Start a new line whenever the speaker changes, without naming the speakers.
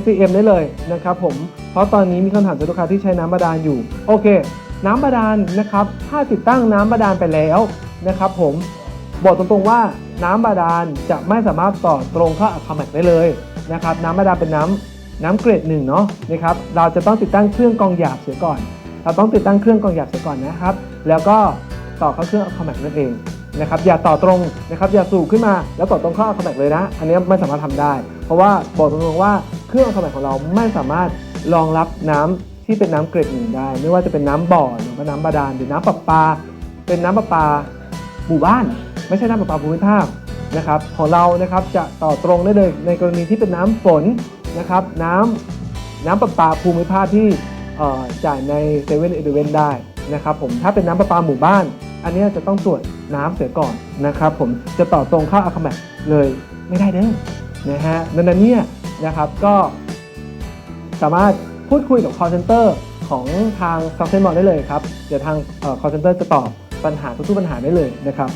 SCM ได้เลยนะครับผม เพราะตอนนี้มีคำถามจากลูกค้าที่ใช้น้ำบาดาลอยู่ โอเค น้ำบาดาลนะครับ ถ้าติดตั้งน้ำบาดาลไปแล้วนะครับผม บอกตรงๆว่าน้ำบาดาลจะไม่สามารถต่อตรงเข้าอะคาแมกได้เลยนะครับ น้ำบาดาลเป็นน้ำน้ำเกรดหนึ่งเนาะนะครับ เราจะต้องติดตั้งเครื่องกรองหยาบเสียก่อน เราต้องติดตั้งเครื่องกรองหยาบเสียก่อนนะครับ แล้วก็ต่อเข้าเครื่องอะคาแมกนั่นเอง นะครับอย่าต่อตรงนะครับอย่าสูบขึ้นมาแล้วต่อตรงเข้าอะคาแมกเลยนะ อันนี้ไม่สามารถทำได้ เพราะว่าบอกตรงๆว่าเครื่องอะคาแมกของเราไม่สามารถรองรับน้ำที่เป็นน้ำเกรดหนึ่งได้ ไม่ว่าจะเป็นน้ำบ่อหรือว่าน้ำบาดาลหรือน้ำประปา เป็นน้ำประปาหมู่บ้าน ไม่ใช่น้ำประปาภูมิภาคนะครับของเรานะครับจะต่อตรงได้เลยในกรณีที่เป็นน้ำฝนนะครับน้ำน้ำประปาภูมิภาคที่จ่ายในเซเว่นเอเดเวนได้นะครับผมถ้าเป็นน้ำประปาหมู่บ้าน อันนี้จะต้องตรวจ น้ำเสียก่อนนะครับผมจะต่อตรงเข้าอาคาแมกเลยไม่ได้เด้อนะฮะดังนั้นเนี่ยนะครับก็สามารถพูดคุยกับ call center ของทาง s o f t w a r e ได้เลยครับ เดี๋ยวทางเอ่อ call center จะตอบปัญหาทุกๆปัญหาได้เลยนะครับ